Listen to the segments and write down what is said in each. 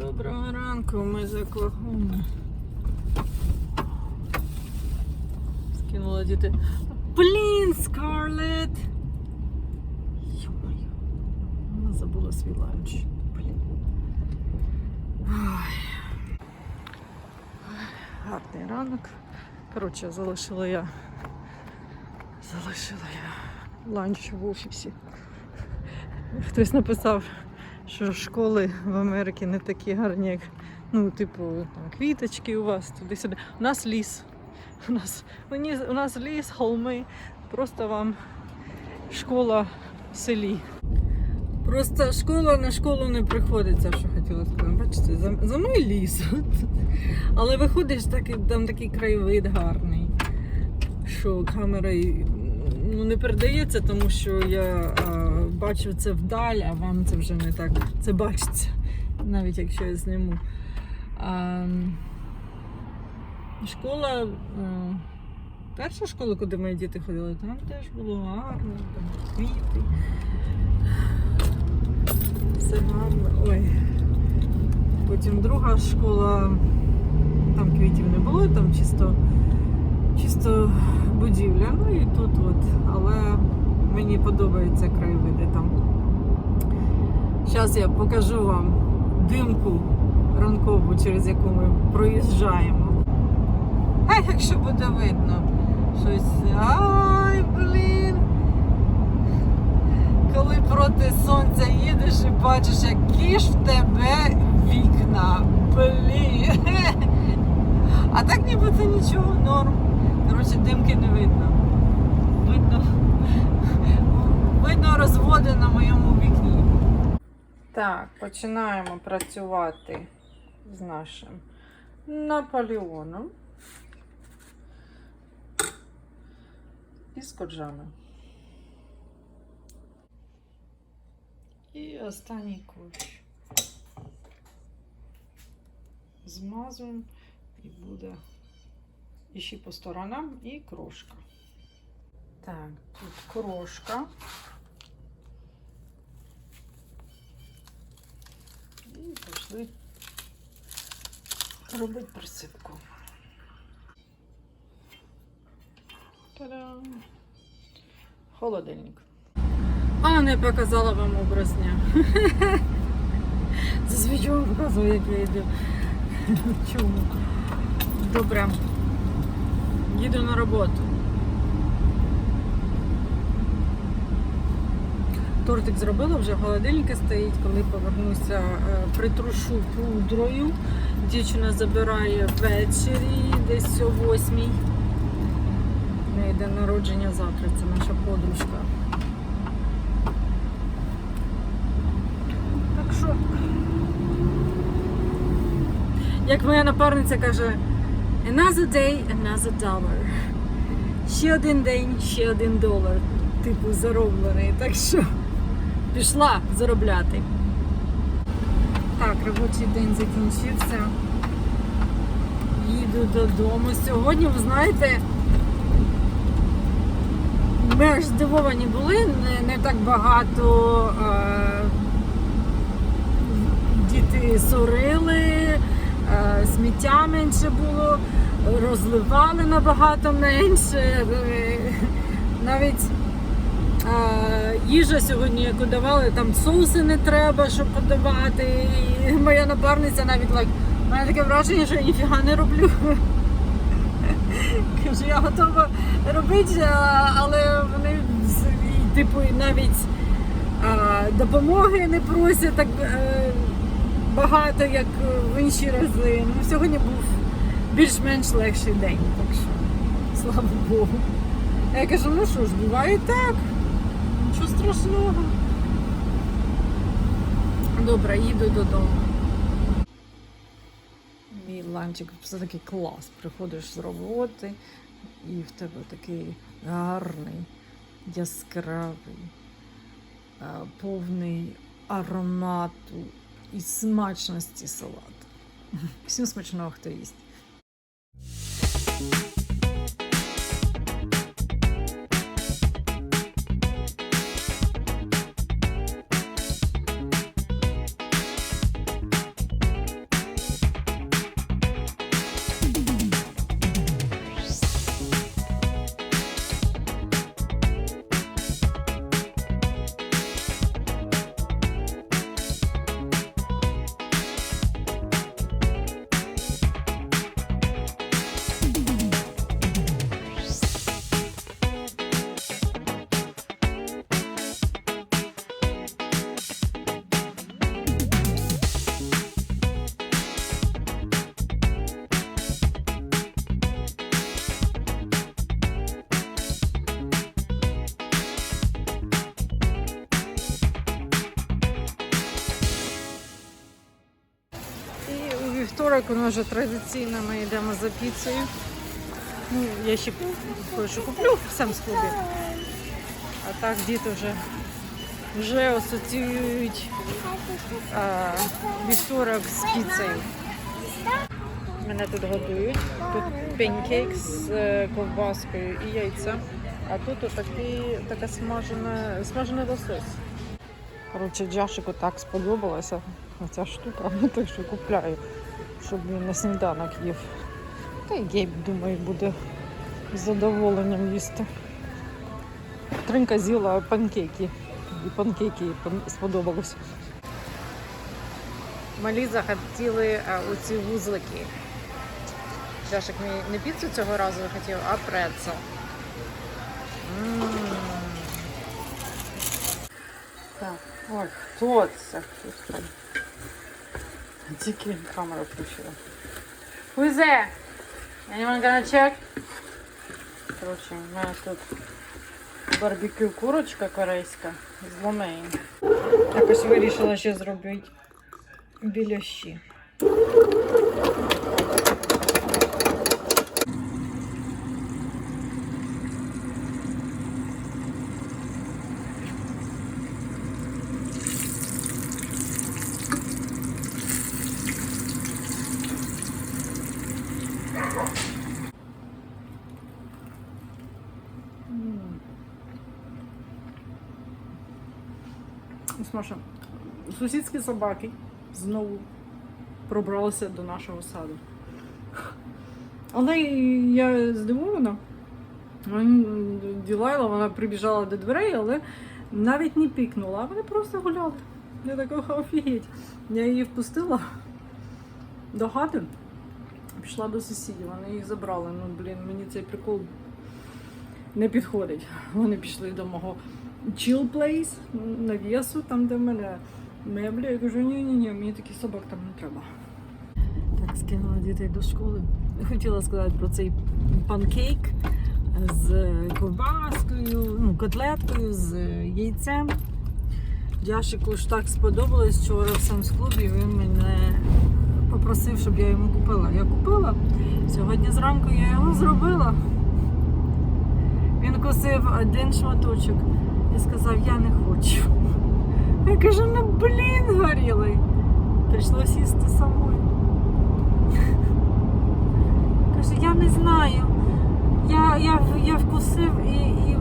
Доброго ранку, ми з Оклахоми. Скинула діти. Блін, Скарлет! Йо-моє, вона забула свій ланч. Блін. Гарний ранок. Коротше, залишила я. Залишила я ланч в офісі. Хтось написав, що школи в Америці не такі гарні, як ну, типу, там, квіточки у вас туди-сюди. У нас ліс. У нас, у нас ліс, холми. Просто вам школа в селі. Просто школа на школу не приходиться, що хотіла сказати. Бачите, за, за мною ліс. Але виходиш, так, там такий краєвид гарний, що камерою ну, не передається, тому що я бачу це вдаль, а вам це вже не так це бачиться, навіть якщо я зніму. А, школа, а, перша школа, куди мої діти ходили, там теж було гарно, там квіти. Все гарно. Ой. Потім друга школа, там квітів не було, там чисто, чисто будівля. Ну і тут от. Але мені подобаються краєвиди там. Зараз я покажу вам димку ранкову, через яку ми проїжджаємо. А якщо буде видно щось. Ай, блін! Коли проти сонця їдеш і бачиш, які ж в тебе вікна. Блін. А так ніби це нічого, норм. Коротше, димки не видно. Видно, видно розводи на моєму вікні. Так, починаємо працювати з нашим Наполеоном і з коджами. І останній кущ. Змазуємо і буде іще по сторонам і крошка. Так, тут крошка. І пішли робити присипку. Та-дам! Холодильник. А, не показала вам образ дня. Зазвичай вам показую, як я йду. Чому? Добре. Їду на роботу. Тортик зробила, вже в холодильнику стоїть, коли повернуся, е, притрушу пудрою. Дівчина забирає ввечері, десь о восьмій. В неї день народження завтра, це наша подружка. Так що, як моя напарниця каже, another day, another dollar. Ще один день, ще один долар. Типу зароблений. Так що пішла заробляти. Так, робочий день закінчився. Їду додому. Сьогодні, ви знаєте, ми аж здивовані були, не, не так багато е, діти сорили, е, сміття менше було, розливали набагато менше. е, Навіть їжа сьогодні, яку давали, там соуси не треба, щоб подавати. І моя напарниця навіть like, у мене таке враження, що я ніфіга не роблю. Кажу, я готова робити, але вони типу навіть а, допомоги не просять так е, багато, як в інші рази. Ну, сьогодні був більш-менш легший день, так що слава Богу. Я кажу, ну що ж, буває так. Страшного. Добре, їду додому. Мій ланчик все-таки клас. Приходиш з роботи і в тебе такий гарний, яскравий, повний аромату і смачності салат. Всім смачного, хто їсть. Вівторок, воно вже традиційно ми йдемо за піцею. Ну, я ще кое-що куплю в Самс-клубі. А так діти вже, вже асоціюють а, вівторок з піцею. Мене тут годують. Тут пенкейк з е, ковбаскою і яйця. А тут отакий, така смажена, смажений лосось. Коротше, Джашику так сподобалася ця штука, так що купляю, щоб він на сніданок їв. Та й Гейб, думаю, буде з задоволенням їсти. Тринка з'їла панкейки. І панкейки сподобалось. Малі захотіли оці вузлики. Джашик не, піцу цього разу хотів, а прецел. Так, ой, хто це? Тільки камеру включила. Who's there? Anyone gonna check? Короче, у мене тут барбекю курочка корейська з ломейн. Якось вирішила ще зробити біляші. Смаша, сусідські собаки знову пробралися до нашого саду. Але я здивована. Ділайла, вона прибіжала до дверей, але навіть не пікнула, а вони просто гуляли. Я така офігеть. Я її впустила до хати, пішла до сусідів, вони їх забрали. Ну, блін, мені цей прикол не підходить. Вони пішли до мого chill place, навісу, там, де в мене меблі. Я кажу, ні-ні-ні, мені таких собак там не треба. Так, скинула дітей до школи. Хотіла сказати про цей панкейк з ковбаскою, ну, котлеткою, з яйцем. Яшику ж так сподобалось вчора в Самс-клубі, він мене попросив, щоб я йому купила. Я купила. Сьогодні зранку я його зробила. Він кусив один шматочок і сказав, я не хочу. Я кажу, ну блін, горілий. Прийшлось їсти самою. Каже, я не знаю. Я, я, я вкусив і, і,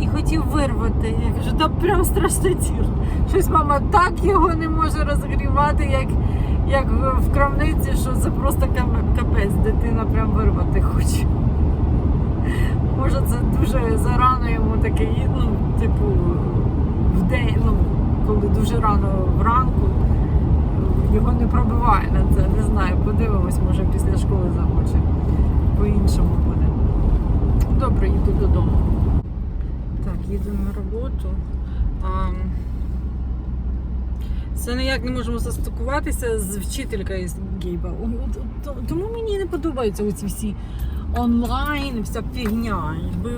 і хотів вирвати. Я кажу, та прям страшне тіло. Щось мама так його не може розгрівати, як, як в крамниці, що це просто капець, дитина прям вирвати хоче. Може, це дуже зарано йому таке, ну, типу, в день, ну, коли дуже рано вранку, його не пробиває на це. Не знаю, подивимось, може після школи захоче. По-іншому буде. Добре, їду додому. Так, їду на роботу. А, це ніяк не можемо застукуватися з вчителькою з Гейба. Тому мені не подобаються оці всі онлайн, вся фігня. Якби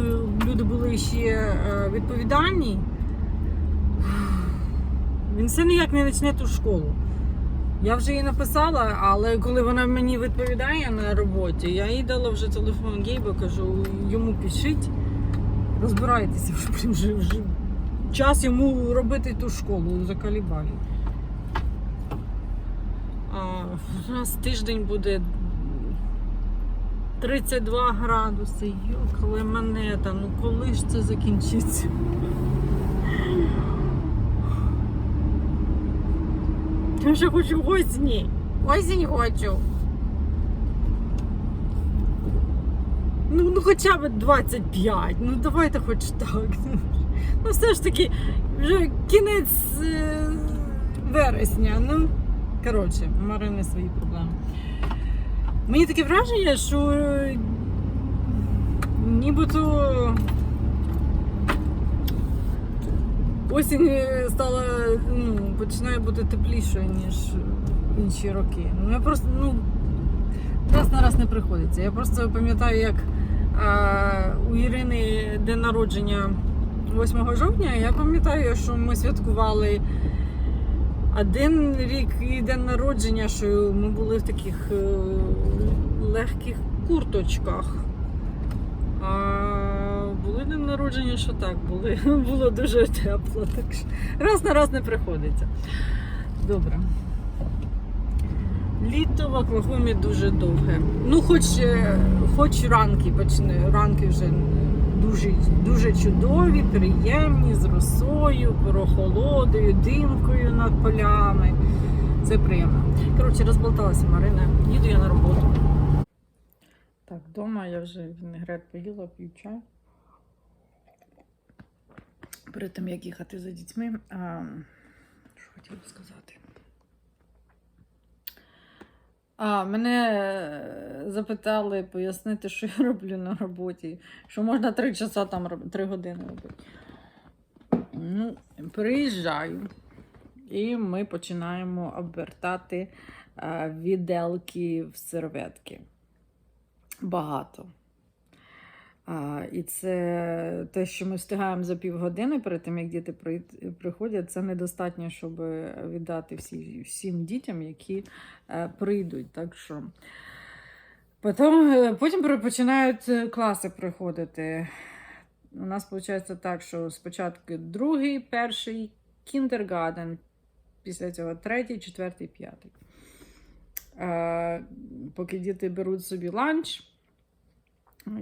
люди були ще е, відповідальні, він все ніяк не почне ту школу. Я вже їй написала, але коли вона мені відповідає на роботі, я їй дала вже телефон Гейба, кажу, йому пишіть, розбирайтеся, вже, вже, час йому робити ту школу, закалібалі. У нас тиждень буде 32 градуси. Йокали монета, ну коли ж це закінчиться? Я вже хочу осені. Осінь хочу. Ну, ну хоча б 25. Ну давайте хоч так. Ну все ж таки, вже кінець е, вересня. Ну, коротше, Марини свої проблеми. Мені таке враження, що е, нібито осінь е, стала, ну, починає бути теплішою, ніж інші роки. Ну, я просто, ну, раз на раз не приходиться. Я просто пам'ятаю, як а, у Ірини день народження 8 жовтня, я пам'ятаю, що ми святкували Один рік і день народження, що ми були в таких е, легких курточках. А були день народження, що так, були, було дуже тепло. Так що раз на раз не приходиться. Добре. Літо в Оклахомі дуже довге. Ну, хоч, е, хоч ранки почне, ранки вже дуже, дуже чудові, приємні, з росою, прохолодою, димкою над полями. Це приємно. Коротше, розболталася Марина. Їду я на роботу. Так, вдома я вже вінегрет поїла, п'ю чай. Перед тим, як їхати за дітьми. А, що хотіла сказати? А, мене е, запитали пояснити, що я роблю на роботі. Що можна три часа там робити, три години робити. Ну, приїжджаю, і ми починаємо обертати е, віделки в серветки. Багато. А, і це те, що ми встигаємо за півгодини перед тим, як діти приходять, це недостатньо, щоб віддати всі, всім дітям, які е, прийдуть. Так що. Потім, е, потім починають е, класи приходити. У нас виходить так, що спочатку другий, перший, кіндергаден, після цього третій, четвертий, п'ятий. Поки діти беруть собі ланч,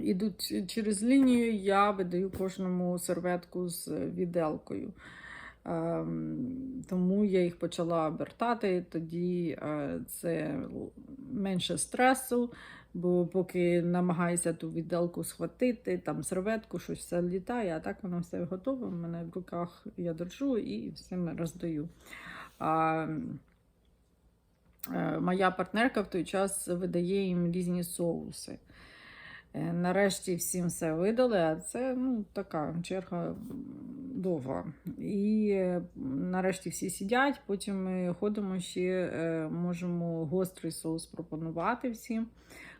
ідуть через лінію, я видаю кожному серветку з віделкою. Ем, Тому я їх почала обертати, тоді е, це менше стресу, бо поки намагаюся ту віделку схватити, там серветку, щось все літає, а так воно все готове. У мене в руках я держу і всім роздаю. А, е, моя партнерка в той час видає їм різні соуси. Е, Нарешті всім все видали, а це ну, така черга довга. І е, нарешті всі сидять, потім ми ходимо ще, е, можемо гострий соус пропонувати всім,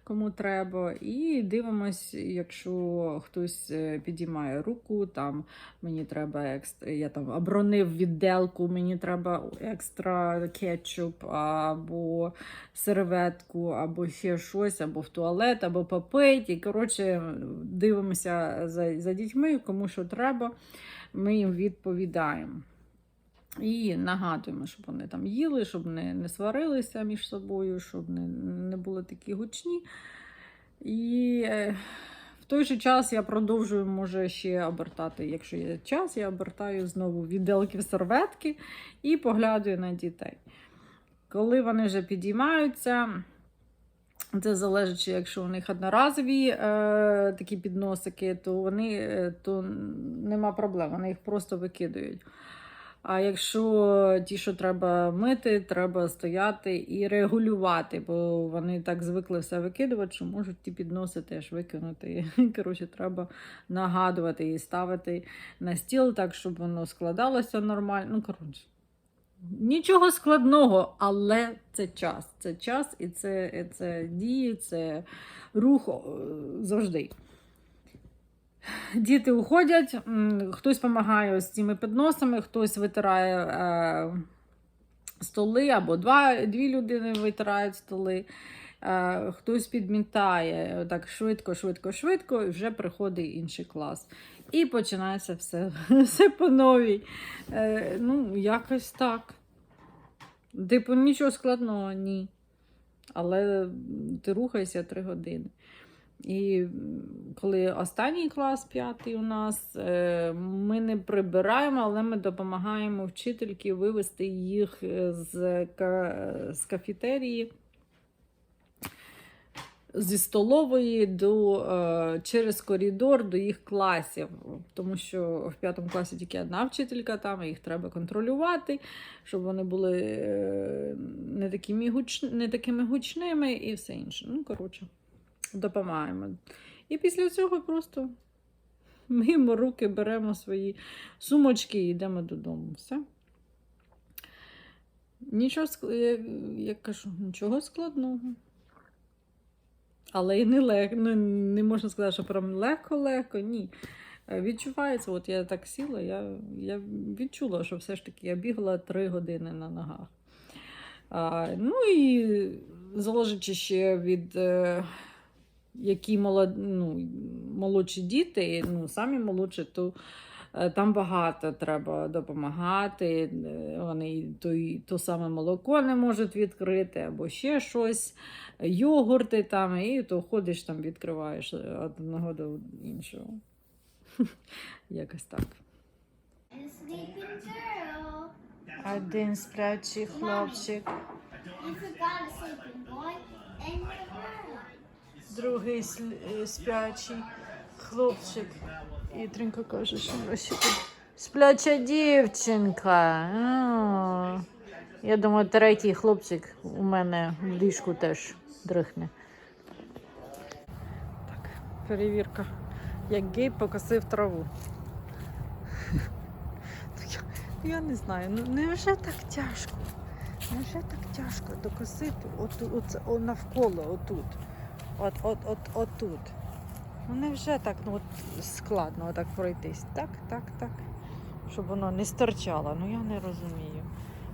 кому треба. І дивимось, якщо хтось е, підіймає руку, там мені треба екстра, я там обронив відделку, мені треба екстра кетчуп або серветку, або ще щось, або в туалет, або попить. І коротше, дивимося за, за дітьми, кому що треба, ми їм відповідаємо. І нагадуємо, щоб вони там їли, щоб не, не сварилися між собою, щоб не, не були такі гучні. І е, в той же час я продовжую, може, ще обертати, якщо є час, я обертаю знову відделки в серветки і поглядаю на дітей. Коли вони вже підіймаються, це залежить, якщо у них одноразові е, такі підносики, то вони е, то нема проблем, вони їх просто викидають. А якщо ті, що треба мити, треба стояти і регулювати, бо вони так звикли все викидувати, що можуть ті підноси теж викинути. Коротше, треба нагадувати і ставити на стіл так, щоб воно складалося нормально. Ну, коротше. Нічого складного, але це час. Це час і це, це дії, це рух завжди. Діти уходять, хтось допомагає з цими підносами, хтось витирає е, столи, або два, дві людини витирають столи, е, хтось підмітає так швидко, швидко, швидко, і вже приходить інший клас. І починається все, все по новій. Е, ну, якось так. Типу, нічого складного, ні. Але ти рухаєшся три години. І коли останній клас, п'ятий у нас, е, ми не прибираємо, але ми допомагаємо вчительки вивести їх е, з, з кафетерії. Зі столової до, е, через коридор до їх класів, тому що в п'ятому класі тільки одна вчителька там, їх треба контролювати, щоб вони були не такими гучними і все інше. Ну, коротше, допомагаємо. І після цього просто миємо руки, беремо свої сумочки і йдемо додому. Все. Нічого, ск- я, кажу, нічого складного. Але і не легко. Ну, не можна сказати, що прям легко-легко, ні. е, відчувається, от я так сіла, я, я відчула, що все ж таки я бігала три години на ногах. А, ну і залежачи ще від е, які молод, ну, молодші діти, ну, самі молодші, то е, там багато треба допомагати. е, Вони то, то саме молоко не можуть відкрити, або ще щось, йогурти там, і то ходиш там, відкриваєш від одного до іншого. Якось так. Один сплячий хлопчик, другий е, хлопчик. І Тринка каже, що ще тут спляча дівчинка. Я думаю, третій хлопчик у мене в ліжку теж дрихне. Так, перевірка. Як гей покосив траву. Я, не знаю, ну невже так тяжко? Невже так тяжко докосити от, от, от, навколо отут? От, от, от, отут. Ну невже так ну, от, складно отак пройтись? Так, так, так. Щоб воно не стирчало. Ну я не розумію.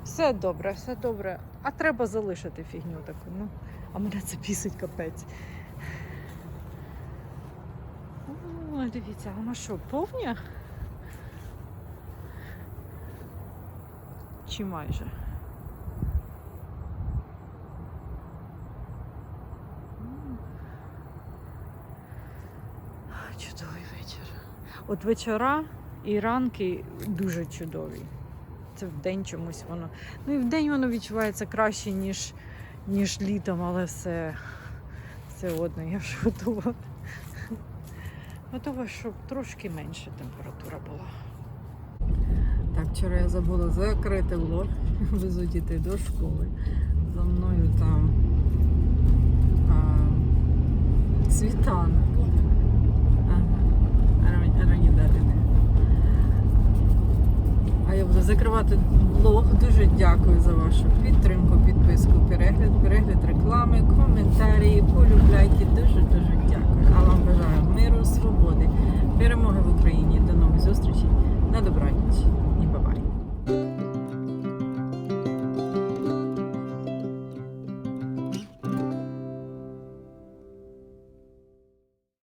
Все добре, все добре. А треба залишити фігню таку. Ну, а мене це пісить капець. О, дивіться, вона що, повня? Чи майже? От вечора і ранки дуже чудові. Це в день чомусь воно. Ну і в день воно відчувається краще, ніж, ніж літом, але все, все одно, я вже готова. Готова, щоб трошки менше температура була. Так, вчора я забула закрити влог, везу дітей до школи. За мною там я закривати блог. Дуже дякую за вашу підтримку, підписку, перегляд, перегляд реклами, коментарі, полюбляйки. Дуже дуже дякую. А вам бажаю миру, свободи, перемоги в Україні. До нових зустрічей. На добраніч.